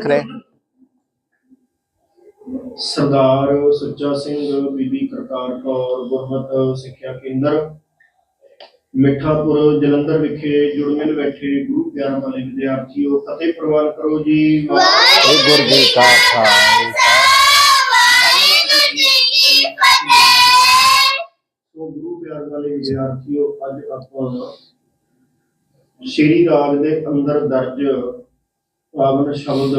ਸਿੱਖ ਰਹੇ ਸਰਦਾਰ ਸੁੱਚਾ ਸਿੰਘ ਬੀਬੀ ਕਰਤਾਰ ਕੌਰ ਗੁਰਮਤ ਸਿੱਖਿਆ ਕੇਂਦਰ ਮਿੱਠਾਪੁਰ ਜਲੰਧਰ ਵਿਖੇ ਜੁੜਵੇਂ ਬੈਠੇ ਗੁਰੂ ਪਿਆਰ ਵਾਲੇ ਵਿਦਿਆਰਥੀਓ ਫਤਿਹ ਪ੍ਰਵਾਨ ਕਰੋ ਜੀ। ਵਾਹਿਗੁਰੂ ਜੀ ਕਾ ਖਾਲਸਾ ਸੋ ਗੁਰੂ ਪਿਆਰ ਵਾਲੇ ਵਿਦਿਆਰਥੀਓ ਅੱਜ ਆਪਾਂ ਸ਼੍ਰੀ ਰਾਗ ਦੇ ਅੰਦਰ ਦਰਜ ਪਾਵਨ ਸ਼ਬਦ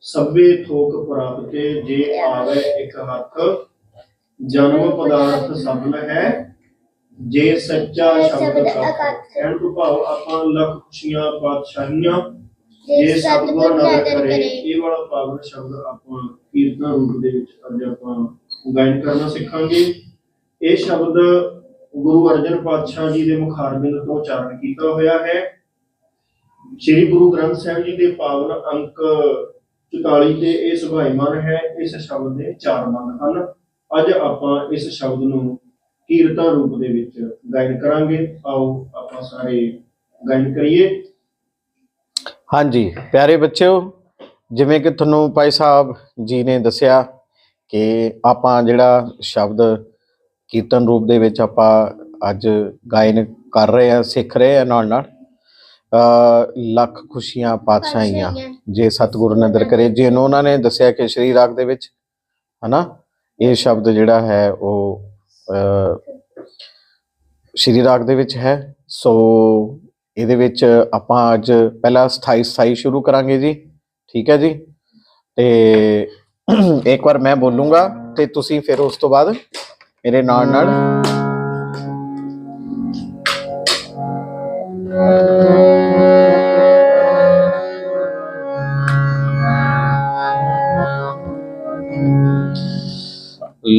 ਸਭੇ ਥੋਕ ਪ੍ਰਾਪਤੇ ਜੇ ਆਵੇ ਇੱਕ ਹੱਥ ਜਨਮ ਪਦਾਰਥ ਸਭਨ ਹੈ। ਜੇ ਸੱਚਾ ਸ਼ਬਦ ਕਹਿਣ ਤੋਂ ਭਾਵ ਆਪਾਂ ਲੱਖ ਖੁਸ਼ੀਆਂ ਪਾਤਸ਼ਾਹੀਆਂ ਜੇ ਸਤਿਗੁਰ ਨਦਰ ਕਰੇ। ਇਹ ਵਾਲਾ ਪਾਵਨ ਸ਼ਬਦ ਆਪਾਂ ਕੀਰਤਨ ਰੂਪ ਦੇ ਵਿੱਚ ਅੱਜ ਆਪਾਂ ਗਾਇਨ ਕਰਨਾ ਸਿੱਖਾਂਗੇ। ਇਹ ਸ਼ਬਦ ਗੁਰੂ ਅਰਜਨ ਪਾਤਸ਼ਾਹ ਜੀ ਦੇ ਮੁਖਾਰਬਿੰਦ ਤੋਂ ਉਚਾਰਨ ਕੀਤਾ ਹੋਇਆ ਹੈ। ਸ੍ਰੀ ਗੁਰੂ ਗ੍ਰੰਥ ਸਾਹਿਬ ਜੀ ਦੇ ਪਾਵਨ ਅੰਕ 44 ਤੇ ਇਹ ਸੁਭਾਈਮਾਨ ਹੈ, ਇਸ ਸ਼ਬਦ ਦੇ ਚਾਰ ਬੰਦ ਹਨ। ਅੱਜ ਆਪਾਂ ਇਸ ਸ਼ਬਦ ਨੂੰ ਕੀਰਤਨ ਰੂਪ ਦੇ ਵਿੱਚ ਗਾਇਨ ਕਰਾਂਗੇ। ਆਓ ਆਪਾਂ ਸਾਰੇ ਗਾਇਨ ਕਰੀਏ। ਹਾਂਜੀ, ਪਿਆਰੇ ਬੱਚਿਓ, ਜਿਵੇਂ ਕਿ ਤੁਹਾਨੂੰ ਭਾਈ ਸਾਹਿਬ ਜੀ ਨੇ ਦੱਸਿਆ ਕਿ ਆਪਾਂ ਜਿਹੜਾ ਸ਼ਬਦ ਕੀਰਤਨ ਰੂਪ ਦੇ ਵਿੱਚ ਆਪਾਂ ਅੱਜ ਗਾਇਨ ਕਰ ਰਹੇ ਹਾਂ, ਸਿੱਖ ਰਹੇ ਆ ਨਾਲ ਨਾਲ ਲੱਖ ਖੁਸ਼ੀਆਂ ਪਾਤਸ਼ਾਹੀਆਂ ਜੇ ਸਤਿਗੁਰੂ ਨਦਰ ਕਰੇ। ਜਿਹਨੂੰ ਉਹਨਾਂ ਨੇ ਦੱਸਿਆ ਕਿ ਸ਼੍ਰੀ ਰਾਗ ਦੇ ਵਿੱਚ ਹਨਾ ਇਹ ਸ਼ਬਦ ਜਿਹੜਾ ਹੈ ਉਹ ਸ਼੍ਰੀ ਰਾਗ ਦੇ ਵਿੱਚ ਹੈ। ਸੋ ਇਹਦੇ ਵਿੱਚ ਆਪਾਂ ਅੱਜ ਪਹਿਲਾਂ 28 27 ਸ਼ੁਰੂ ਕਰਾਂਗੇ ਜੀ। ਠੀਕ ਹੈ ਜੀ? ਤੇ ਇੱਕ ਵਾਰ ਮੈਂ ਬੋਲੂੰਗਾ ਤੇ ਤੁਸੀਂ ਫਿਰ ਉਸ ਤੋਂ ਬਾਅਦ ਮੇਰੇ ਨਾਲ ਨਾਲ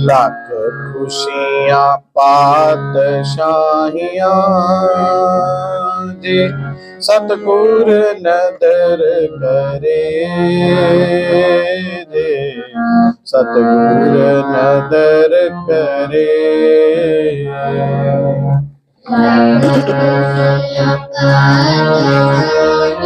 ਲੱਖ ਖੁਸ਼ੀਆਂ ਪਾਤਸ਼ਾਹੀਆਂ ਜੇ। ਸਤਗੁਰ ਨਦਰ ਕਰੇ ਜੇ। ਸਤਗੁਰ ਨਦਰ ਕਰੇ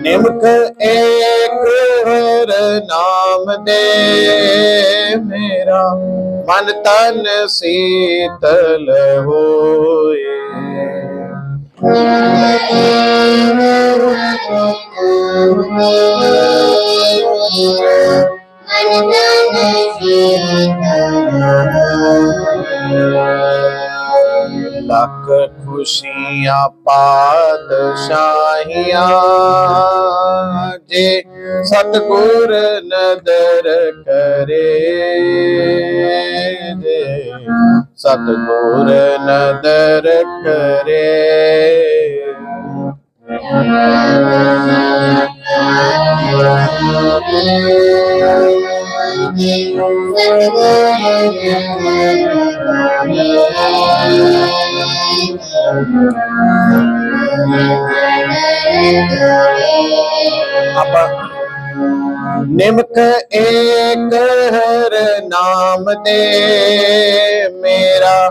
ਨਿਮਕ ਏਕ ਹਰ ਨਾਮ ਦੇ ਮੇਰਾ ਮਨ ਤਨ ਸੀਤਲ ਹੋਏ ਖੁਸ਼ੀਆਂ ਪਾਤਸ਼ਾਹੀਆਂ ਜੇ ਸਤਗੁਰ ਨਦਰ ਕਰੇ ਜੇ ਸਤਗੁਰ ਨਦਰ ਕਰੇ ਆਪਾਂ ਨਿਮਕ ਏਕ ਹਰ ਨਾਮ ਦੇ ਮੇਰਾ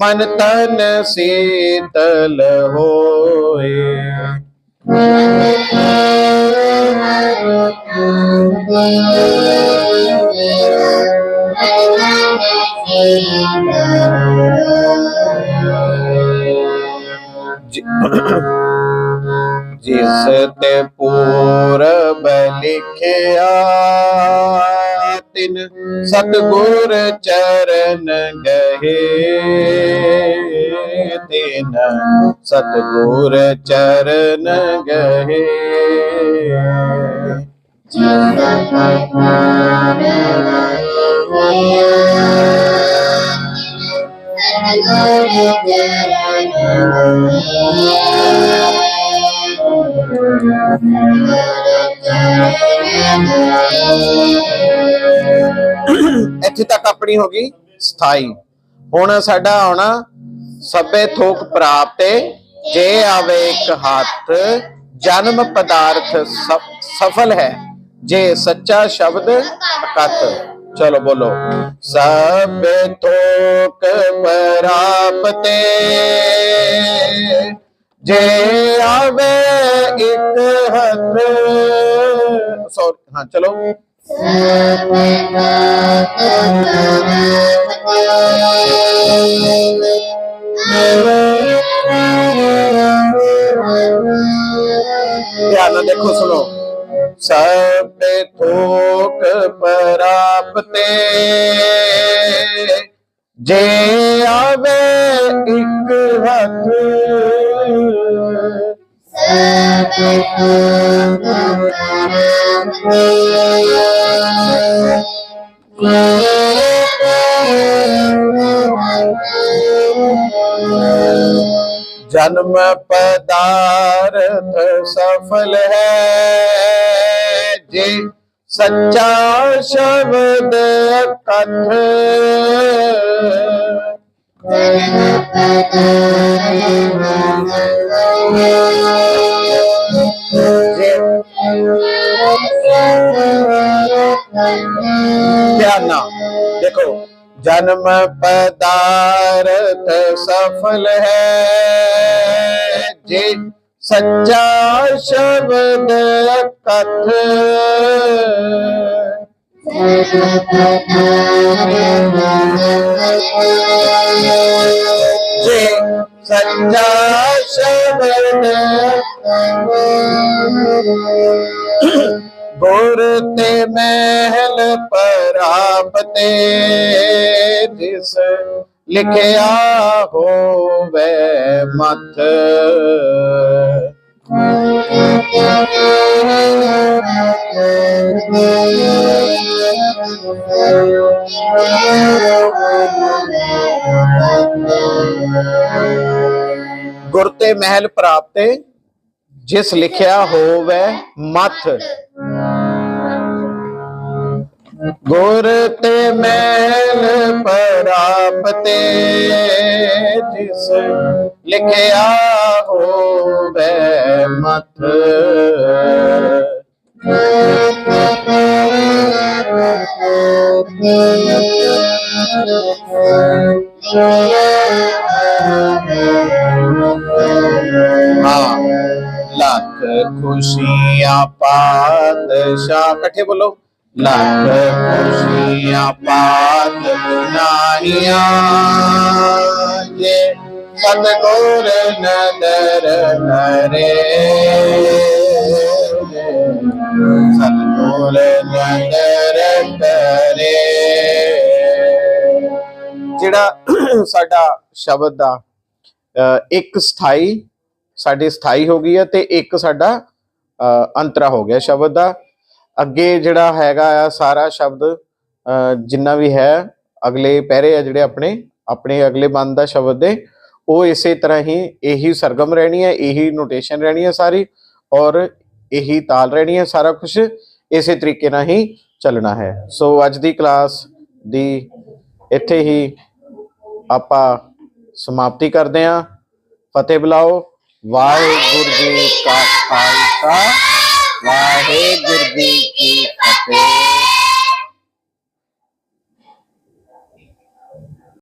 ਮਨ ਤਨ ਸੀਤਲ ਹੋਏ। ਜਿ- ਜਿਸ ਤੇ ਪੂਰਬ ਲਿਖਿਆ ਤਿਨ ਸਤਗੁਰ ਚਰਨ ਗਏ ਤਿਨ ਸਤਗੁਰ ਚਰਨ ਗਏ ਇੱਥੇ ਤੱਕ ਆਪਣੀ ਹੋ ਗਈ ਸਥਾਈ। ਹੁਣ ਸਾਡਾ ਆਉਣਾ ਸਭੇ ਥੋਕ ਪ੍ਰਾਪਤੇ ਜੇ ਆਵੇ ਇੱਕ ਹੱਥ, ਜਨਮ ਪਦਾਰਥ ਸਫਲ ਹੈ, ਜੇ ਸੱਚਾ ਸ਼ਬਦ ਅਕਤ ਚਲੋ ਬੋਲੋ। ਸਭ ਥੋਕ ਪ੍ਰਾਪਤੇ ਜੇ ਆਵੇ ਇੱਕ ਹੱਥ। ਸੌਰੀ, ਹਾਂ, ਚਲੋ। ਧਿਆਨ ਨਾਲ ਦੇਖੋ ਸੁਣੋ। ਸਭ ਥੋਕ ਪ੍ਰਾਪਤੇ ਜੇ ਆਵੇ ਇੱਕ ਹੱਥ ਜਨਮ ਪਦਾਰਥ ਸਫਲ ਹੈ। ਜੇ ਸੱਚਾ ਸ਼ਬਦ ਕਥ। ਧਿਆਨ ਜਨਮ ਪਦਾਰਥ ਸਫਲ ਹੈ। ਜੇ ਸੱਚਾ ਸ਼ਬਦ ਕਥ ਜੇ ਸੱਚਾ ਸ਼ਬਦ ਗੁਰ ਤੇ ਮਹਿਲ ਪ੍ਰਾਪਤੇ ਜਿਸ ਲਿਖਿਆ ਹੋਵੇ ਮਤ ਗੁਰ ਤੇ ਮਹਿਲ ਪ੍ਰਾਪਤੇ ਜਿਸ ਲਿਖਿਆ ਹੋਵੇ ਮਤ ਗੁਰ ਤੇ ਮਹਿਲ ਪ੍ਰਾਪਤੇ ਜਿਸ ਲਿਖਿਆ ਹੋਵੇ ਮਤ ਹਾਂ ਲੱਖ ਖੁਸ਼ੀਆਂ ਪਾਤਸ਼ਾਹ ਇਕੱਠੇ ਬੋਲੋ। ਲੱਖ ਖੁਸ਼ੀਆਂ ਪਾਤ ਨਾਹੀਆਂ ਜੇ ਸਤਗੁਰ ਨਦਰ ਕਰੇ ਸਤਗੁਰ ਨਦਰ ਕਰੇ ਜਿਹੜਾ ਸਾਡਾ ਸ਼ਬਦ ਦਾ, ਅਹ, ਇੱਕ ਸਥਾਈ, ਸਾਡੀ ਸਥਾਈ ਹੋ ਗਈ ਹੈ ਤੇ ਇੱਕ ਸਾਡਾ, ਅਹ, ਅੰਤਰਾ ਹੋ ਗਿਆ ਸ਼ਬਦ ਦਾ। ਅੱਗੇ ਜਿਹੜਾ ਹੈਗਾ ਆ ਸਾਰਾ ਸ਼ਬਦ ਜਿੰਨਾ ਵੀ ਹੈ, ਅਗਲੇ ਪਹਿਰੇ ਆ ਜਿਹੜੇ ਆਪਣੇ ਆਪਣੇ ਅਗਲੇ ਬੰਦ ਦਾ ਸ਼ਬਦ ਦੇ, ਉਹ ਇਸੇ ਤਰ੍ਹਾਂ ਹੀ ਇਹੀ ਸਰਗਮ ਰਹਿਣੀ ਹੈ, ਇਹੀ ਨੋਟੇਸ਼ਨ ਰਹਿਣੀ ਹੈ ਸਾਰੀ ਔਰ ਇਹੀ ਤਾਲ ਰਹਿਣੀ ਹੈ ਸਾਰਾ ਕੁਝ ਇਸੇ ਤਰੀਕੇ ਨਾਲ ਹੀ ਚੱਲਣਾ ਹੈ। ਸੋ ਅੱਜ ਦੀ ਕਲਾਸ ਦੀ ਇੱਥੇ ਹੀ ਆਪਾਂ ਸਮਾਪਤੀ ਕਰਦੇ ਹਾਂ। ਫਤਿਹ ਬੁਲਾਓ। ਵਾਹਿਗੁਰੂ ਜੀ ਕਾ ਖਾਲਸਾ। ਵਾਹਿਗੁਰੂ ਜੀ ਕੀ ਫਤਿਹ।